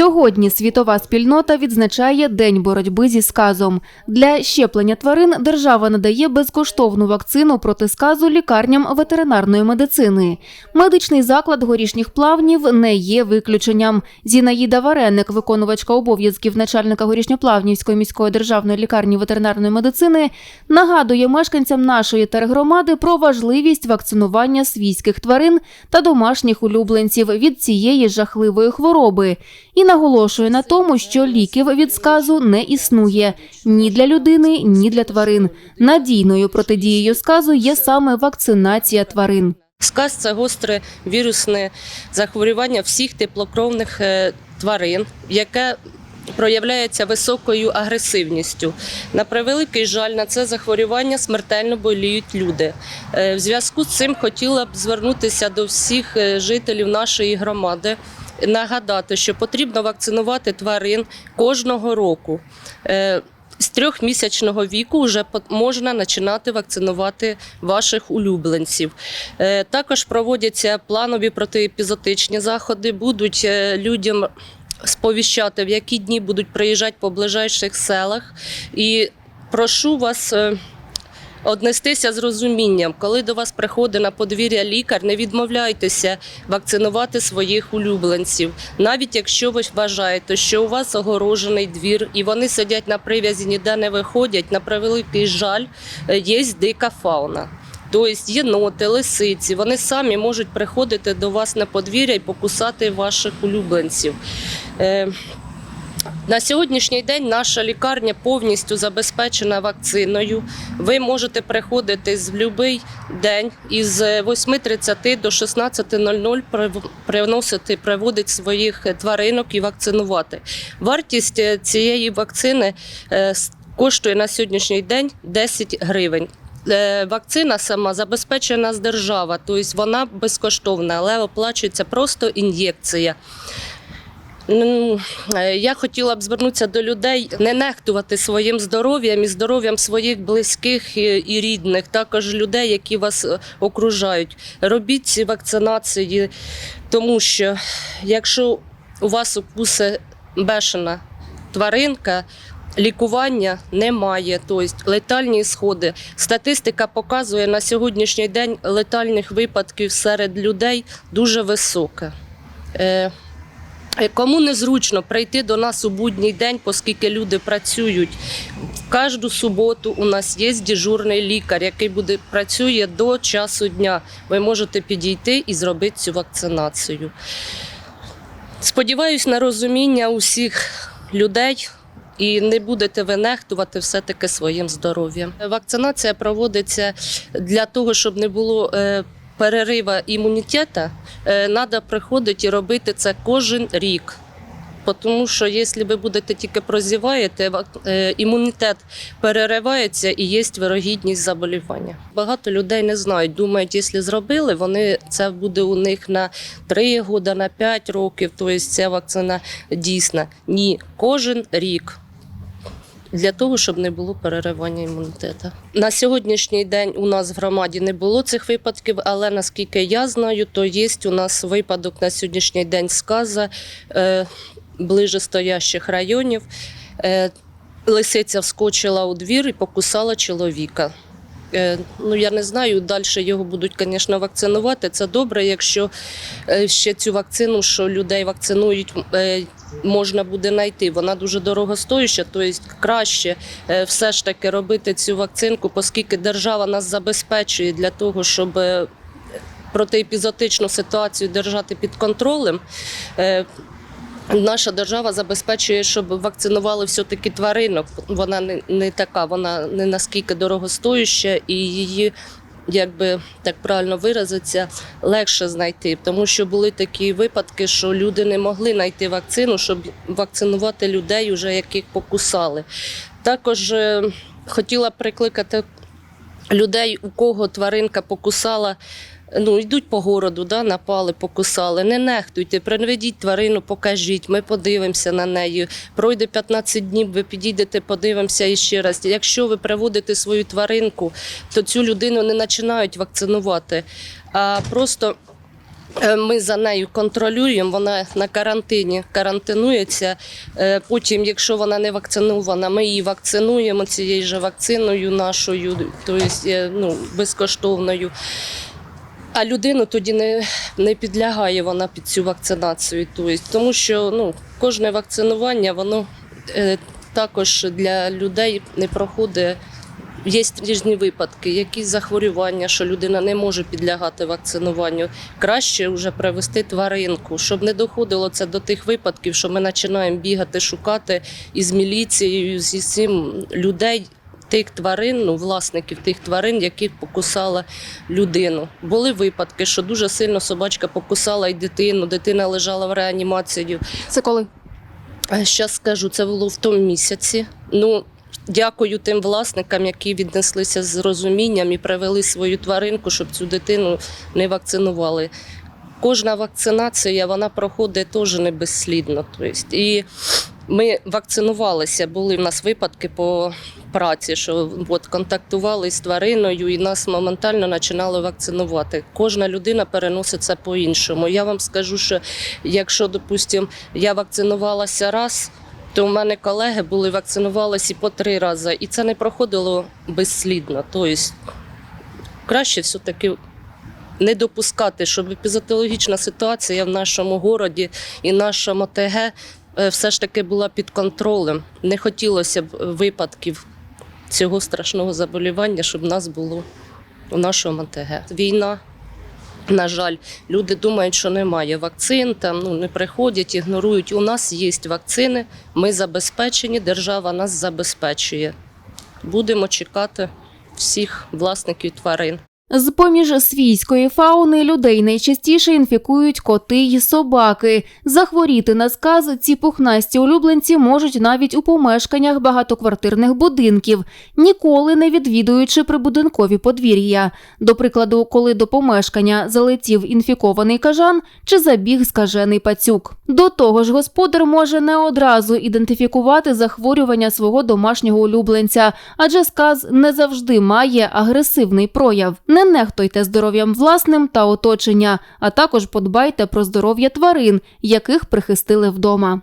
Сьогодні світова спільнота відзначає День боротьби зі сказом. Для щеплення тварин держава надає безкоштовну вакцину проти сказу лікарням ветеринарної медицини. Медичний заклад горішніх плавнів не є виключенням. Зінаїда Вареник, виконувачка обов'язків начальника горішньоплавнівської міської державної лікарні ветеринарної медицини, нагадує мешканцям нашої тергромади про важливість вакцинування свійських тварин та домашніх улюбленців від цієї жахливої хвороби. І наголошує на тому, що ліків від сказу не існує ні для людини, ні для тварин. Надійною протидією сказу є саме вакцинація тварин. Сказ це гостре вірусне захворювання всіх теплокровних е, тварин, яке проявляється високою агресивністю. На превеликий жаль, на це захворювання смертельно боліють люди. Е, В зв'язку з цим хотіла б звернутися до всіх е, жителів нашої громади. Нагадати, що потрібно вакцинувати тварин кожного року. Е, З трьохмісячного віку вже можна починати вакцинувати ваших улюбленців. Е, Також проводяться планові протиепізотичні заходи. Будуть е, людям сповіщати, в які дні будуть приїжджати по ближайших селах. І прошу вас. Е, Однестися з розумінням, коли до вас приходить на подвір'я лікар, не відмовляйтеся вакцинувати своїх улюбленців, навіть якщо ви вважаєте, що у вас огорожений двір і вони сидять на прив'язі, ніде не виходять. На превеликий жаль, е, є дика фауна. Тобто єноти, лисиці, вони самі можуть приходити до вас на подвір'я і покусати ваших улюбленців. Е, на сьогоднішній день наша лікарня повністю забезпечена вакциною. Ви можете приходити з будь-який день із 8.30 до 16.00 прив- приносити, приводити своїх тваринок і вакцинувати. Вартість е, цієї вакцини е, коштує на сьогоднішній день 10 гривень. Е, Вакцина сама забезпечена з держава, тобто вона безкоштовна, але оплачується просто ін'єкція. Ну, е, Я хотіла б звернутися до людей, не нехтувати своїм здоров'ям і здоров'ям своїх близьких і, рідних, також людей, які вас е, окружають. Робіть ці вакцинації, тому що якщо у вас укусе бешена тваринка, лікування немає, тобто летальні сходи. Статистика показує на сьогоднішній день летальних випадків серед людей дуже висока. Е, Кому незручно прийти до нас у будній день, оскільки люди працюють. В кожну суботу у нас є дежурний лікар, який буде працює до часу дня. Ви можете підійти і зробити цю вакцинацію. Сподіваюсь на розуміння усіх людей. І не будете ви нехтувати все-таки своїм здоров'ям. Вакцинація проводиться для того, щоб не було е, перерива імунітету. Треба приходити і робити це кожен рік. Тому що якщо ви будете тільки прозіваєте, е, імунітет переривається і є вирогідність заболівання. Багато людей не знають, думають, якщо зробили, вони це буде у них на 3 роки, на 5 років. Тобто ця вакцина дійсна. Ні, кожен рік. Для того, щоб не було переривання імунітету. На сьогоднішній день у нас в громаді не було цих випадків, але наскільки я знаю, то є у нас випадок на сьогоднішній день сказа е, ближе стоящих районів. Е, лисиця вскочила у двір і покусала чоловіка. Е, Ну, я не знаю, далі його будуть, звісно, вакцинувати. Це добре, якщо е, ще цю вакцину, що людей вакцинують, е, можна буде знайти. Вона дуже дорогостоюча, тобто краще все ж таки робити цю вакцинку, оскільки держава нас забезпечує для того, щоб протиепізотичну ситуацію держати під контролем. Наша держава забезпечує, щоб вакцинували все-таки тваринок. Вона не, не така, вона не наскільки дорогостоюща і її, як би так правильно виразитися, легше знайти. Тому що були такі випадки, що люди не могли знайти вакцину, щоб вакцинувати людей, уже яких покусали. Також е, хотіла прикликати людей, у кого тваринка покусала. Ну, йдуть по городу, да, напали, покусали. Не нехтуйте, приведіть тварину, покажіть, ми подивимося на неї. Пройде 15 днів, ви підійдете, подивимося і ще раз. Якщо ви приводите свою тваринку, то цю людину не починають вакцинувати, а просто Е, Ми за нею контролюємо, вона на карантині карантинується. Е, Потім, якщо вона не вакцинована, ми її вакцинуємо цією ж вакциною нашою, тобто ну, безкоштовною. А людину тоді не, не підлягає вона під цю вакцинацію. Тобто, тому що ну, кожне вакцинування воно е, також для людей не проходить. Є різні випадки, якісь захворювання, що людина не може підлягати вакцинуванню. Краще вже привести тваринку, щоб не доходило це до тих випадків, що ми починаємо бігати, шукати із міліцією, зі всім людей, тих тварин, ну, власників тих тварин, яких покусала людину. Були випадки, що дуже сильно собачка покусала і дитину, дитина лежала в реанімації. Це коли? Зараз скажу, це було в тому місяці. Ну, дякую тим власникам, які віднеслися з розумінням і привели свою тваринку, щоб цю дитину не вакцинували. Кожна вакцинація вона проходить теж не безслідно. Тобто, і ми вакцинувалися, були в нас випадки по праці, що от, контактували з твариною і нас моментально починали вакцинувати. Кожна людина переносить це по-іншому. Я вам скажу, що якщо, допустимо, я вакцинувалася раз, то у мене колеги були вакцинувалися по три рази, і це не проходило безслідно. Тобто краще все-таки не допускати, щоб епізотологічна ситуація в нашому городі і нашому ТГ все ж таки була під контролем. Не хотілося б випадків цього страшного заболівання, щоб нас було у нашому ТГ. Війна. На жаль, люди думають, що немає вакцин, там ну не приходять, ігнорують. У нас є вакцини, ми забезпечені, держава нас забезпечує. Будемо чекати всіх власників тварин. З поміж свійської фауни людей найчастіше інфікують коти й собаки. Захворіти на сказ ці пухнасті улюбленці можуть навіть у помешканнях багатоквартирних будинків, ніколи не відвідуючи прибудинкові подвір'я. До прикладу, коли до помешкання залетів інфікований кажан чи забіг скажений пацюк. До того ж, господар може не одразу ідентифікувати захворювання свого домашнього улюбленця, адже сказ не завжди має агресивний прояв. Не нехтуйте здоров'ям власним та оточення, а також подбайте про здоров'я тварин, яких прихистили вдома.